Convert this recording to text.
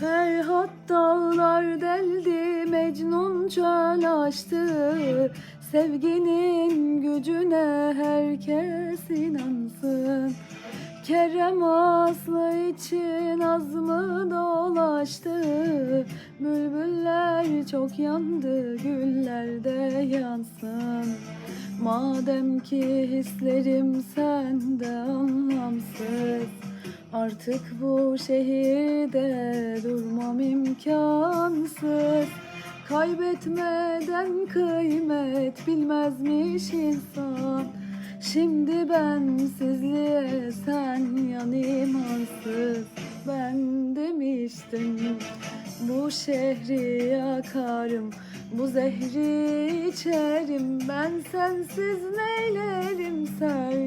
Ferhat dağlar deldi, Mecnun çöl açtı. Sevginin gücüne herkes inansın. Kerem Aslı için azmı dolaştı. Bülbüller çok yandı, güller de yansın. Madem ki hislerim sende anlamsız. Artık bu şehirde durmam imkansız. Kaybetmeden kıymet bilmezmiş insan. Şimdi bensizliğe sen yan imansız. Ben demiştim bu şehri yakarım Bu zehri içerim. Ben sensiz neylerim söyle